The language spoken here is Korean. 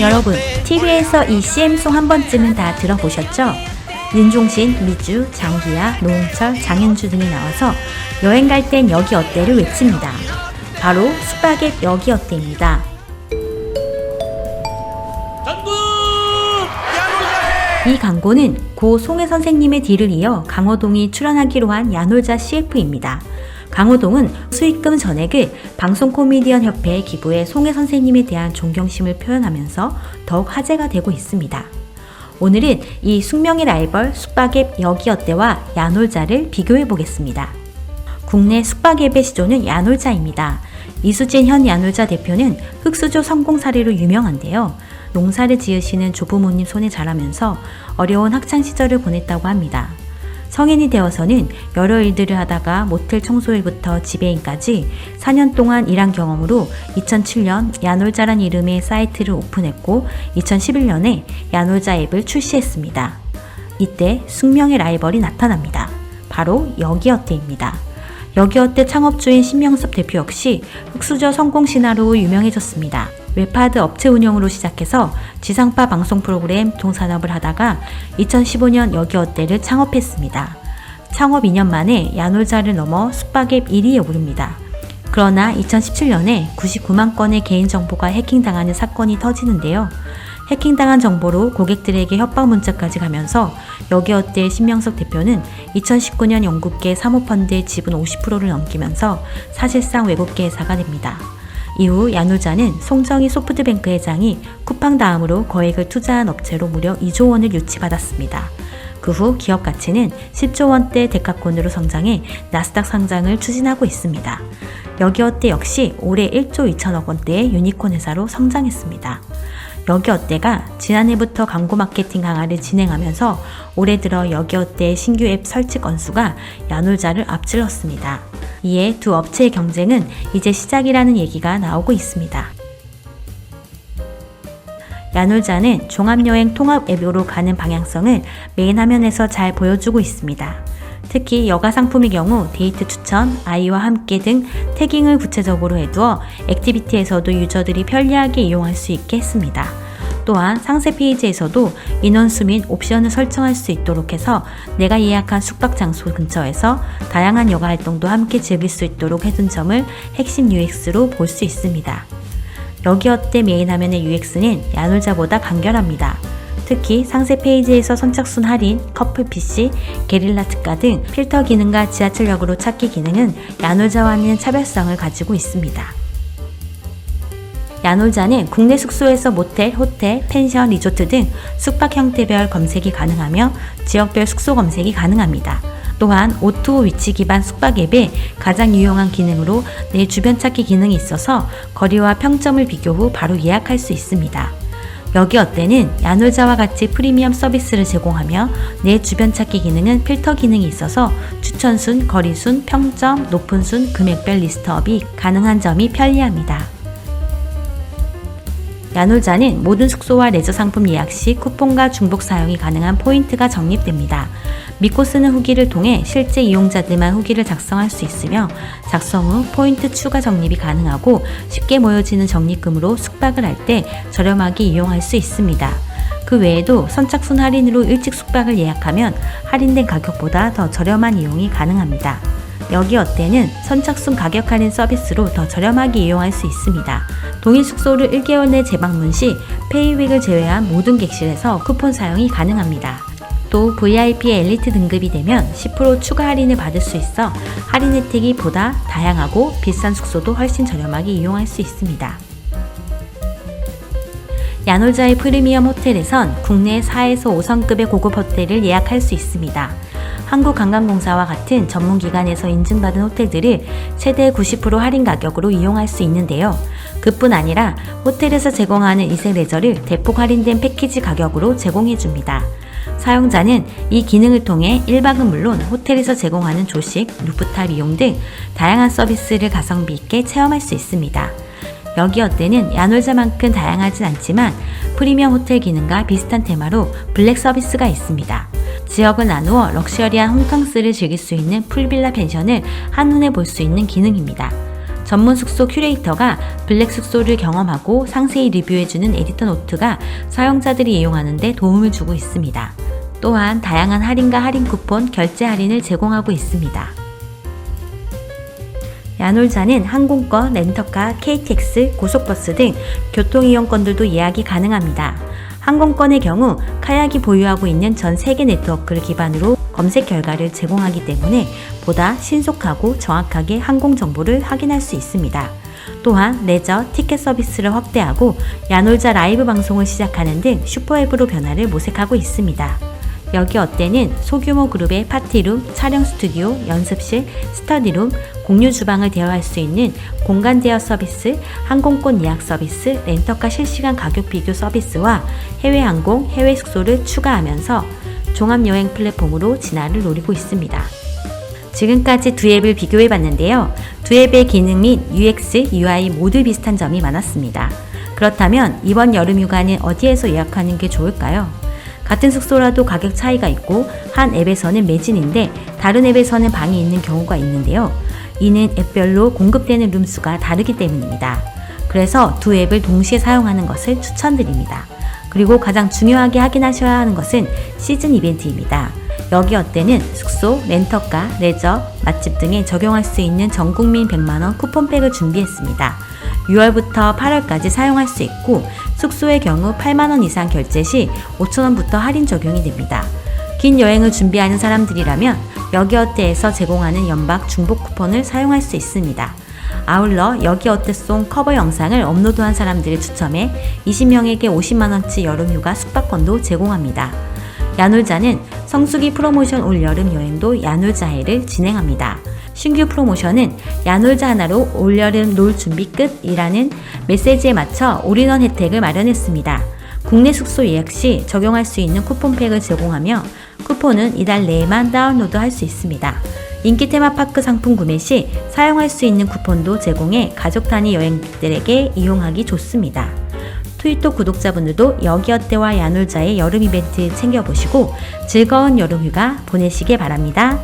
여러분, TV에서 이 CM송 한 번쯤은 다 들어보셨죠? 윤종신, 미주, 장기야, 노홍철, 장현주 등이 나와서 여행 갈 땐 여기 어때를 외칩니다. 바로 숙박앱 여기 어때입니다. 이 광고는 고 송혜 선생님의 뒤를 이어 강호동이 출연하기로 한 야놀자 CF입니다. 강호동은 수익금 전액을 방송 코미디언 협회에 기부해 송혜 선생님에 대한 존경심을 표현하면서 더욱 화제가 되고 있습니다. 오늘은 이 숙명의 라이벌 숙박앱 여기 어때와 야놀자를 비교해 보겠습니다. 국내 숙박앱의 시조는 야놀자입니다. 이수진 현 야놀자 대표는 흑수저 성공 사례로 유명한데요. 농사를 지으시는 조부모님 손에 자라면서 어려운 학창 시절을 보냈다고 합니다. 성인이 되어서는 여러 일들을 하다가 모텔 청소일부터 지배인까지 4년 동안 일한 경험으로 2007년 야놀자란 이름의 사이트를 오픈했고 2011년에 야놀자 앱을 출시했습니다. 이때 숙명의 라이벌이 나타납니다. 바로 여기어때입니다. 여기어때 창업주인 신명섭 대표 역시 흑수저 성공 신화로 유명해졌습니다. 웹하드 업체 운영으로 시작해서 지상파 방송 프로그램 동산업을 하다가 2015년 여기어때를 창업했습니다. 창업 2년 만에 야놀자를 넘어 숙박앱 1위에 오릅니다. 그러나 2017년에 99만 건의 개인정보가 해킹당하는 사건이 터지는데요. 해킹당한 정보로 고객들에게 협박 문자까지 가면서 여기어때 신명석 대표는 2019년 영국계 사모펀드의 지분 50%를 넘기면서 사실상 외국계 회사가 됩니다. 이후 야누자는 송정희 소프트뱅크 회장이 쿠팡 다음으로 거액을 투자한 업체로 무려 2조 원을 유치받았습니다. 그 후 기업 가치는 10조 원대 데카콘으로 성장해 나스닥 상장을 추진하고 있습니다. 여기어때 역시 올해 1조 2천억 원대의 유니콘 회사로 성장했습니다. 여기 어때가 지난해부터 광고 마케팅 강화를 진행하면서 올해 들어 여기 어때의 신규 앱 설치 건수가 야놀자를 앞질렀습니다. 이에 두 업체의 경쟁은 이제 시작이라는 얘기가 나오고 있습니다. 야놀자는 종합여행 통합 앱으로 가는 방향성을 메인 화면에서 잘 보여주고 있습니다. 특히 여가 상품의 경우 데이트 추천, 아이와 함께 등 태깅을 구체적으로 해두어 액티비티에서도 유저들이 편리하게 이용할 수 있게 했습니다. 또한 상세 페이지에서도 인원수 및 옵션을 설정할 수 있도록 해서 내가 예약한 숙박 장소 근처에서 다양한 여가 활동도 함께 즐길 수 있도록 해둔 점을 핵심 UX로 볼 수 있습니다. 여기 어때 메인 화면의 UX는 야놀자보다 간결합니다. 특히 상세 페이지에서 선착순 할인, 커플 PC, 게릴라 특가 등 필터 기능과 지하철역으로 찾기 기능은 야놀자와는 차별성을 가지고 있습니다. 야놀자는 국내 숙소에서 모텔, 호텔, 펜션, 리조트 등 숙박 형태별 검색이 가능하며 지역별 숙소 검색이 가능합니다. 또한 오토 위치 기반 숙박 앱의 가장 유용한 기능으로 내 주변 찾기 기능이 있어서 거리와 평점을 비교 후 바로 예약할 수 있습니다. 여기 어때는 야놀자와 같이 프리미엄 서비스를 제공하며 내 주변 찾기 기능은 필터 기능이 있어서 추천순, 거리순, 평점, 높은 순, 금액별 리스트업이 가능한 점이 편리합니다. 야놀자는 모든 숙소와 레저 상품 예약 시 쿠폰과 중복 사용이 가능한 포인트가 적립됩니다. 믿고 쓰는 후기를 통해 실제 이용자들만 후기를 작성할 수 있으며 작성 후 포인트 추가 적립이 가능하고 쉽게 모여지는 적립금으로 숙박을 할 때 저렴하게 이용할 수 있습니다. 그 외에도 선착순 할인으로 일찍 숙박을 예약하면 할인된 가격보다 더 저렴한 이용이 가능합니다. 여기 어때는 선착순 가격 할인 서비스로 더 저렴하게 이용할 수 있습니다. 동일 숙소를 1개월 내 재방문 시 페이윅을 제외한 모든 객실에서 쿠폰 사용이 가능합니다. 또 VIP 엘리트 등급이 되면 10% 추가 할인을 받을 수 있어 할인 혜택이 보다 다양하고 비싼 숙소도 훨씬 저렴하게 이용할 수 있습니다. 야놀자의 프리미엄 호텔에선 국내 4에서 5성급의 고급 호텔을 예약할 수 있습니다. 한국관광공사와 같은 전문기관에서 인증받은 호텔들을 최대 90% 할인 가격으로 이용할 수 있는데요. 그뿐 아니라 호텔에서 제공하는 이색 레저를 대폭 할인된 패키지 가격으로 제공해줍니다. 사용자는 이 기능을 통해 1박은 물론 호텔에서 제공하는 조식, 루프탑 이용 등 다양한 서비스를 가성비 있게 체험할 수 있습니다. 여기 어때는 야놀자만큼 다양하진 않지만 프리미엄 호텔 기능과 비슷한 테마로 블랙 서비스가 있습니다. 지역을 나누어 럭셔리한 홈캉스를 즐길 수 있는 풀빌라 펜션을 한눈에 볼 수 있는 기능입니다. 전문 숙소 큐레이터가 블랙 숙소를 경험하고 상세히 리뷰해주는 에디터 노트가 사용자들이 이용하는데 도움을 주고 있습니다. 또한 다양한 할인과 할인 쿠폰, 결제 할인을 제공하고 있습니다. 야놀자는 항공권, 렌터카, KTX, 고속버스 등 교통이용권들도 예약이 가능합니다. 항공권의 경우 카약이 보유하고 있는 전 세계 네트워크를 기반으로 검색 결과를 제공하기 때문에 보다 신속하고 정확하게 항공 정보를 확인할 수 있습니다. 또한 레저, 티켓 서비스를 확대하고 야놀자 라이브 방송을 시작하는 등 슈퍼앱으로 변화를 모색하고 있습니다. 여기 어때는 소규모 그룹의 파티룸, 촬영 스튜디오, 연습실, 스터디룸, 공유 주방을 대여할 수 있는 공간 대여 서비스, 항공권 예약 서비스, 렌터카 실시간 가격 비교 서비스와 해외 항공, 해외 숙소를 추가하면서 종합 여행 플랫폼으로 진화를 노리고 있습니다. 지금까지 두 앱을 비교해 봤는데요. 두 앱의 기능 및 UX, UI 모두 비슷한 점이 많았습니다. 그렇다면 이번 여름 휴가는 어디에서 예약하는 게 좋을까요? 같은 숙소라도 가격 차이가 있고 한 앱에서는 매진인데 다른 앱에서는 방이 있는 경우가 있는데요. 이는 앱별로 공급되는 룸수가 다르기 때문입니다. 그래서 두 앱을 동시에 사용하는 것을 추천드립니다. 그리고 가장 중요하게 확인하셔야 하는 것은 시즌 이벤트입니다. 여기 어때는 숙소, 렌터카, 레저, 맛집 등에 적용할 수 있는 전 국민 100만원 쿠폰팩을 준비했습니다. 6월부터 8월까지 사용할 수 있고 숙소의 경우 8만원 이상 결제 시 5천원부터 할인 적용이 됩니다. 긴 여행을 준비하는 사람들이라면 여기어때에서 제공하는 연박 중복 쿠폰을 사용할 수 있습니다. 아울러 여기 어때송 커버 영상을 업로드한 사람들을 추첨해 20명에게 50만원치 여름휴가 숙박권도 제공합니다. 야놀자는 성수기 프로모션 올 여름 여행도 야놀자해를 진행합니다. 신규 프로모션은 야놀자 하나로 올여름 놀 준비 끝이라는 메시지에 맞춰 올인원 혜택을 마련했습니다. 국내 숙소 예약 시 적용할 수 있는 쿠폰팩을 제공하며 쿠폰은 이달 내에만 다운로드 할 수 있습니다. 인기 테마파크 상품 구매 시 사용할 수 있는 쿠폰도 제공해 가족 단위 여행객들에게 이용하기 좋습니다. 트위터 구독자분들도 여기어때와 야놀자의 여름 이벤트 챙겨보시고 즐거운 여름 휴가 보내시길 바랍니다.